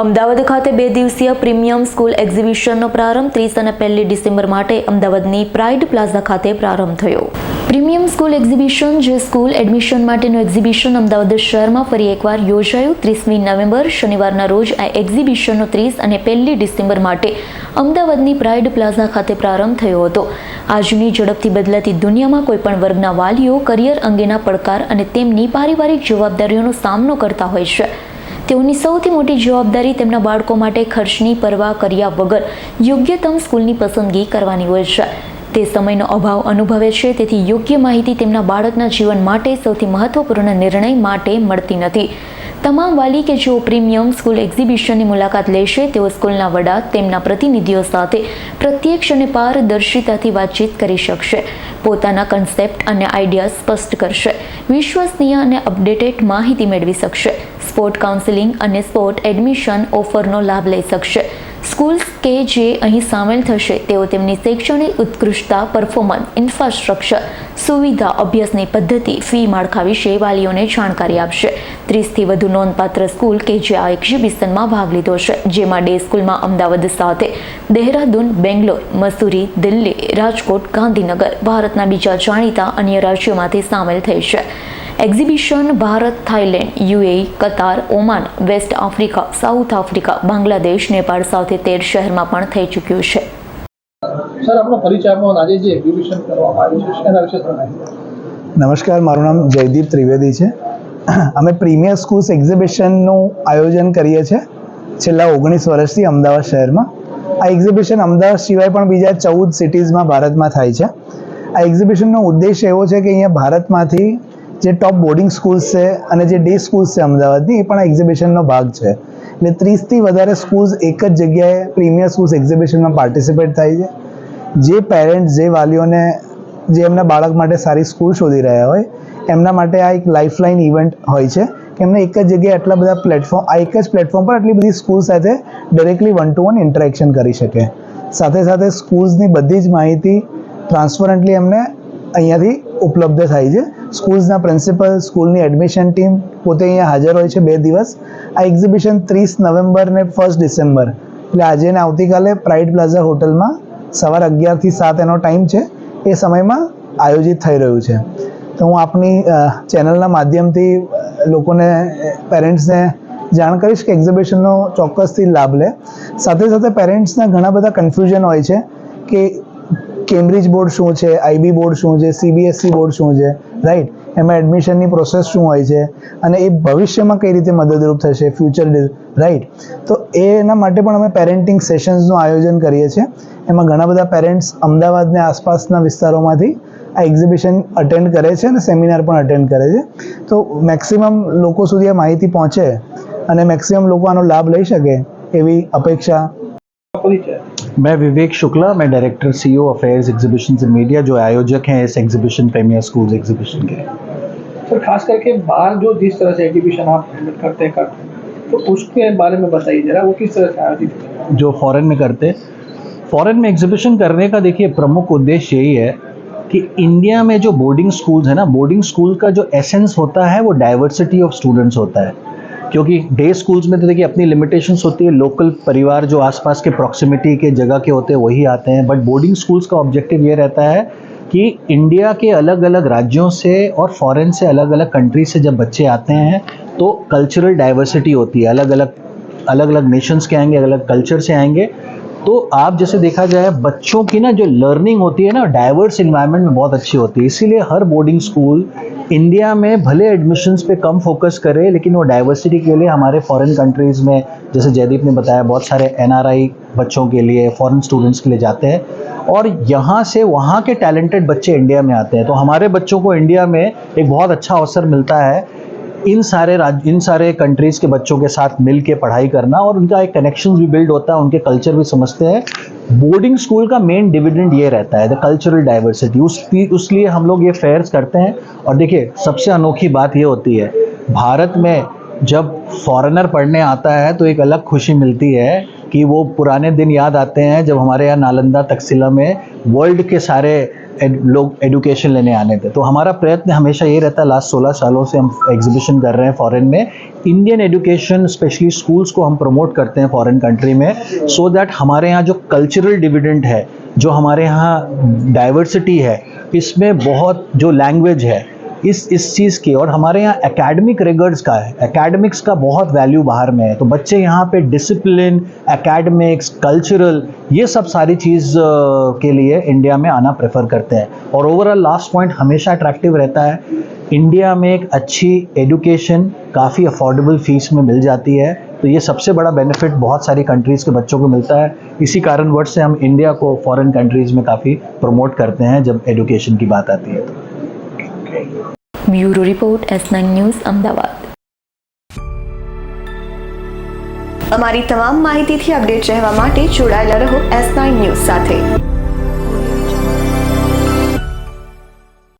અમદાવાદ ખાતે બે દિવસીય પ્રીમિયમ સ્કૂલ એક્ઝિબિશનનો પ્રારંભ ત્રીસ અને પહેલી ડિસેમ્બર માટે અમદાવાદની પ્રાઇડ પ્લાઝા ખાતે પ્રારંભ થયો. પ્રીમિયમ સ્કૂલ એક્ઝિબિશન, જે સ્કૂલ એડમિશન માટેનું એક્ઝિબિશન અમદાવાદ શહેરમાં ફરી એકવાર યોજાયું. ત્રીસમી નવેમ્બર, શનિવારના રોજ આ એક્ઝિબિશનનો ત્રીસ અને પહેલી ડિસેમ્બર માટે અમદાવાદની પ્રાઇડ પ્લાઝા ખાતે પ્રારંભ થયો હતો. આજની ઝડપથી બદલાતી દુનિયામાં કોઈપણ વર્ગના વાલીઓ કરિયર અંગેના પડકાર અને તેમની પારિવારિક જવાબદારીઓનો સામનો કરતા હોય છે. તેઓની સૌથી મોટી જવાબદારી તેમના બાળકો માટે ખર્ચની પરવા કર્યા વગર યોગ્યતમ સ્કૂલની પસંદગી કરવાની હોય છે. તે સમયનો અભાવ અનુભવે છે, તેથી યોગ્ય માહિતી તેમના બાળકના જીવન માટે સૌથી મહત્વપૂર્ણ નિર્ણય માટે મળતી નથી. તમામ વાલી કે જેઓ પ્રીમિયમ સ્કૂલ એક્ઝિબિશનની મુલાકાત લેશે, તેઓ સ્કૂલના વડા, તેમના પ્રતિનિધિઓ સાથે પ્રત્યક્ષ અને પારદર્શિતાથી વાતચીત કરી શકશે. પોતાના કન્સેપ્ટ અને આઈડિયા સ્પષ્ટ કરશે. વિશ્વસનીય અને અપડેટેડ માહિતી મેળવી શકશે. સ્પોર્ટ કાઉન્સિલિંગ અને સ્પોર્ટ એડમિશન ઓફરનો લાભ લઈ શકશે. સ્કૂલ્સ કે જે અહીં સામેલ થશે, તેઓ તેમની શૈક્ષણિક ઉત્કૃષ્ટતા પરફોર્મન્સ ઇન્ફ્રાસ્ટ્રક્ચર સુવિધા, અભ્યાસની પદ્ધતિ, ફી માળખા વિશે વાલીઓને જાણકારી આપશે. ત્રીસથી વધુ નોંધપાત્ર સ્કૂલ કે જે આ એક્ઝિબિશનમાં ભાગ લીધો છે, જેમાં ડે સ્કૂલમાં અમદાવાદ સાથે દહેરાદૂન, બેંગ્લોર, મસૂરી, દિલ્હી, રાજકોટ, ગાંધીનગર, ભારતના બીજા જાણીતા અન્ય રાજ્યોમાંથી સામેલ થઈ છે. Exhibition Bharat Thailand UAE Qatar Oman West Africa South Africa Bangladesh Nepal સાથે તેર શહેરમાં પણ થઈ ચૂક્યું છે. સર આપણો પરિચય આપો આજે જે એક્ઝિબિશન કરવામાં આવ્યું છે એના વિશે નમસ્કાર મારું નામ જયદીપ ત્રિવેદી છે. અમે પ્રીમિયર સ્કૂલ્સ એક્ઝિબિશનનું આયોજન કરીએ છીએ છેલ્લા ઓગણીસ વર્ષથી અમદાવાદ શહેરમાં. આ એક્ઝિબિશન અમદાવાદ સિવાય પણ બીજા ચૌદ સિટીઝમાં ભારતમાં થાય છે. આ એક્ઝિબિશનનો ઉદ્દેશ એવો છે કે અહીંયા ભારતમાંથી જે ટોપ બોર્ડિંગ સ્કૂલ્સ છે અને જે ડે સ્કૂલ્સ છે અમદાવાદની, એ પણ આ એક્ઝિબિશનનો ભાગ છે. એટલે ત્રીસથી વધારે સ્કૂલ્સ એક જ જગ્યાએ પ્રીમિયર સ્કૂલ્સ એક્ઝિબિશનમાં પાર્ટિસિપેટ થાય છે. જે પેરેન્ટ્સ જે વાલીઓને, જે એમના બાળક માટે સારી સ્કૂલ શોધી રહ્યા હોય, એમના માટે આ એક લાઇફલાઇન ઇવેન્ટ હોય છે કે એમને એક જ જગ્યાએ આટલા બધા પ્લેટફોર્મ આ એક જ પ્લેટફોર્મ પર આટલી બધી સ્કૂલ સાથે directly one to one interaction કરી શકે. સાથે સાથે સ્કૂલ્સની બધી જ માહિતી ટ્રાન્સપરન્ટલી એમને અહીંયાથી ઉપલબ્ધ થાય છે. સ્કૂલ્સના પ્રિન્સિપલ, સ્કૂલની એડમિશન ટીમ પોતે અહીંયા હાજર હોય છે બે દિવસ. આ એક્ઝિબિશન ત્રીસ નવેમ્બર ને ફર્સ્ટ ડિસેમ્બર એટલે આજે ને આવતીકાલે પ્રાઇડ પ્લાઝા હોટલમાં સવાર અગિયારથી સાત એનો ટાઈમ છે. એ સમયમાં આયોજિત થઈ રહ્યું છે. તો હું આપની ચેનલના માધ્યમથી લોકોને પેરેન્ટ્સને જાણ કરીશ કે એક્ઝિબિશનનો ચોક્કસથી લાભ લે. સાથે સાથે પેરેન્ટ્સના ઘણા બધા કન્ફ્યુઝન હોય છે કે કેમ્બ્રિજ બોર્ડ શું છે? આઈબી બોર્ડ શું છે? સીબીએસસી બોર્ડ શું છે? રાઈટ એમાં એડમિશનની પ્રોસેસ શું હોય છે? અને એ ભવિષ્યમાં કઈ રીતે મદદરૂપ થશે? ફ્યુચર રાઈટ તો એના માટે પણ અમે પેરેન્ટિંગ સેશન્સનું આયોજન કરીએ છીએ. એમાં ઘણા બધા પેરેન્ટ્સ અમદાવાદને આસપાસના વિસ્તારોમાંથી આ એક્ઝિબિશન અટેન્ડ કરે છે અને સેમિનાર પણ અટેન્ડ કરે છે. તો મેક્સિમમ લોકો સુધી આ માહિતી પહોંચે અને મેક્સિમમ લોકો આનો લાભ લઈ શકે એવી અપેક્ષા. પરિચય मैं विवेक शुक्ला मैं director CEO affairs exhibition and media जो आयोजक हैं इस एग्जीबिशन प्रीमियर स्कूल्स एग्जीबिशन के। सर खास करके बाहर जो जिस तरह से एग्जीबिशन आप हैंडल करते हैं करते हैं तो उसके बारे में बताइए जरा वो किस तरह से आयोजित जो फॉरेन में करते फॉरेन में एग्जीबिशन करने का देखिए प्रमुख उद्देश्य यही है कि इंडिया में जो बोर्डिंग स्कूल्स है ना बोर्डिंग स्कूल का जो एसेंस होता है वो डाइवर्सिटी ऑफ़ स्टूडेंट्स होता है। क्योंकि डे स्कूल्स में तो देखिए अपनी लिमिटेशंस होती है लोकल परिवार जो आसपास के प्रॉक्सिमिटी के जगह के होते हैं, वही आते हैं। बट बोर्डिंग स्कूल्स का ऑब्जेक्टिव ये रहता है कि इंडिया के अलग अलग राज्यों से और फॉरेन से अलग अलग कंट्री से जब बच्चे आते हैं तो कल्चरल डाइवर्सिटी होती है। अलग अलग अलग अलग नेशंस के आएँगे अलग अलग कल्चर से आएँगे। तो आप जैसे देखा जाए बच्चों की ना जो लर्निंग होती है ना डाइवर्स इन्वायरमेंट में बहुत अच्छी होती है। इसीलिए हर बोर्डिंग स्कूल इंडिया में भले एडमिशन्स पे कम फोकस करे, लेकिन वो डाइवर्सिटी के लिए हमारे फॉरेन कंट्रीज़ में, जैसे जयदीप ने बताया, बहुत सारे एनआरआई बच्चों के लिए फॉरेन स्टूडेंट्स के लिए जाते हैं। और यहाँ से वहाँ के टैलेंटेड बच्चे इंडिया में आते हैं। तो हमारे बच्चों को इंडिया में एक बहुत अच्छा अवसर मिलता है। इन सारे राज, इन सारे कंट्रीज़ के बच्चों के साथ मिल के पढ़ाई करना और उनका एक कनेक्शन भी बिल्ड होता है, उनके कल्चर भी समझते हैं। बोर्डिंग स्कूल का मेन डिविडेंड ये रहता है द कल्चरल डाइवर्सिटी उस उसलिए हम लोग ये फेयर्स करते हैं। और देखिए, सबसे अनोखी बात ये होती है, भारत में जब फॉरेनर पढ़ने आता है तो एक अलग खुशी मिलती है कि वो पुराने दिन याद आते हैं जब हमारे यहाँ नालंदा तकसीला में वर्ल्ड के सारे एड, लोग एडुकेशन लेने आने थे। तो हमारा प्रयत्न हमेशा ये रहता है लास्ट 16 सालों से हम एग्जीबिशन कर रहे हैं फॉरेन में। इंडियन एजुकेशन स्पेशली स्कूल्स को हम प्रमोट करते हैं फॉरेन कंट्री में सो so दैट हमारे यहाँ जो कल्चरल डिविडेंट है जो हमारे यहाँ डाइवर्सिटी है इसमें बहुत जो लैंग्वेज है इस इस चीज़ की, और हमारे यहाँ एकेडमिक रिगर्ड्स का है। एकेडमिक्स का बहुत वैल्यू बाहर में है। तो बच्चे यहाँ पे डिसिप्लिन एकेडमिक्स कल्चरल ये सब सारी चीज़ के लिए इंडिया में आना प्रेफर करते हैं। और ओवरऑल लास्ट पॉइंट हमेशा अट्रैक्टिव रहता है। इंडिया में एक अच्छी एजुकेशन काफ़ी अफोर्डेबल फ़ीस में मिल जाती है। तो ये सबसे बड़ा बेनिफिट बहुत सारी कंट्रीज़ के बच्चों को मिलता है। इसी कारणवश से हम इंडिया को फॉरेन कंट्रीज़ में काफ़ी प्रमोट करते हैं जब एजुकेशन की बात आती है। तो bureau report S nine news, Ahmedabad. અમારી તમામ માહિતીથી અપડેટ રહેવા માટે જોડાયેલા રહો એસ નાઇન ન્યૂઝ સાથે.